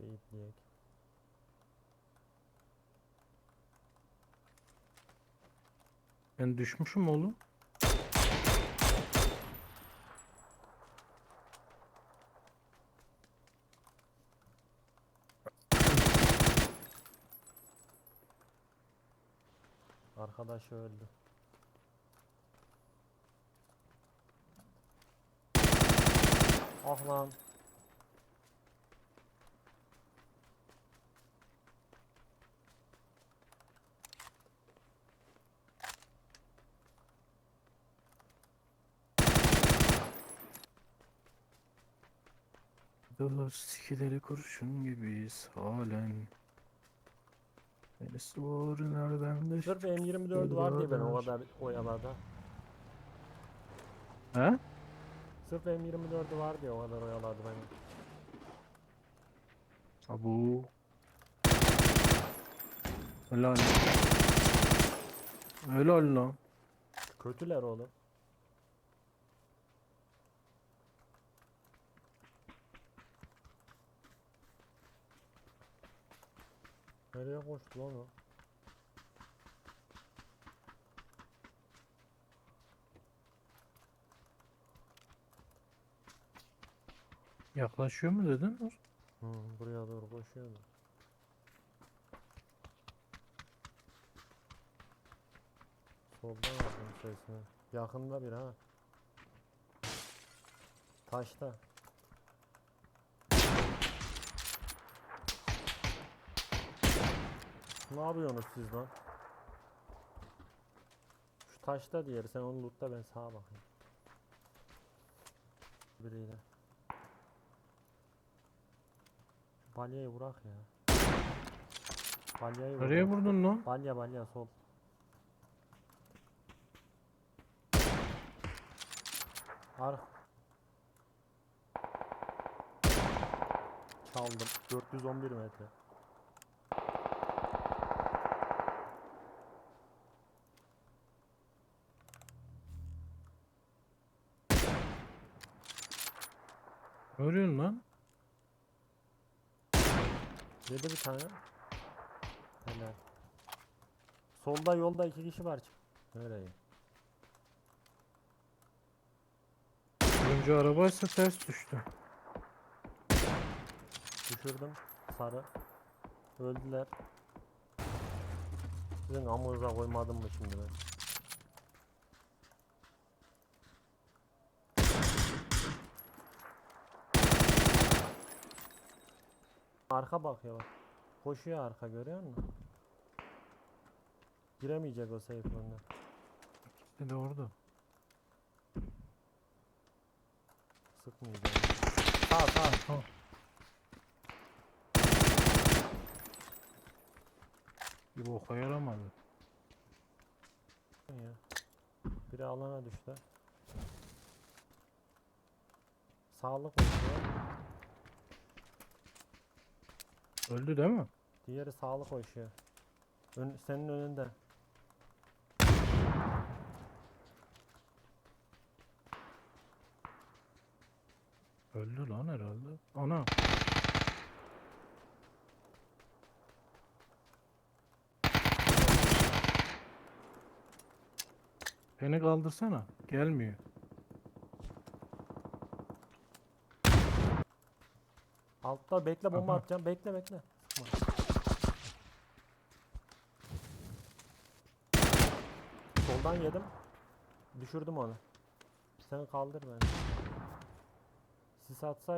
Beyitleyek. Ben düşmüşüm oğlum. Arkadaş öldü. Ah lan. Dolar sikileri kurşun gibiyiz halen. Neresi var nereden de Sırf M24 var diye ben o kadar oyaladı. He? Sırf M24 var diye o kadar oyaladı beni. Abu. Helal. Helal lan. Kötüler oğlum. Nereye koştu lan o? Yaklaşıyor mu dedin? Hı, buraya doğru koşuyordu. Soldan aldım sesini. Yakında bir ha. Taşta. Ne yapıyorsunuz siz lan? Şu taşta diğeri sen onu lootla ben sağa bakayım. Biriyle. Şu Balyayı vurak ya. Balyayı Nereye vurak. vurdun lan? Balya balya sol. Ar. Çaldım. 411 metre. Ne arıyorsun lan? Yedi bir tane. Helal. Solda yolda iki kişi var. Nereye? Önce arabaysa ters düştü. Düşürdüm. Sarı. Öldüler. Sizin amınıza koymadım mı şimdi ben? Arka bakıyor bak. Koşuyor arka görüyor musun? Giremeyecek o safe. İkisi de orada. Sıkmayacak. Sağ sağ. Tamam. Bir boka yaramadı. Ya. Biri alana düştü. Sağlık koşuyor. Öldü değil mi? Diğeri sağlık koşuyor. Ön, senin önünde. Öldü lan herhalde. Ana. Beni kaldırsana. Gelmiyor. Altta bekle bomba Aha. atacağım. Bekle bekle. Sıkma. Soldan yedim. Düşürdüm onu. Sen kaldır beni. Sis atsay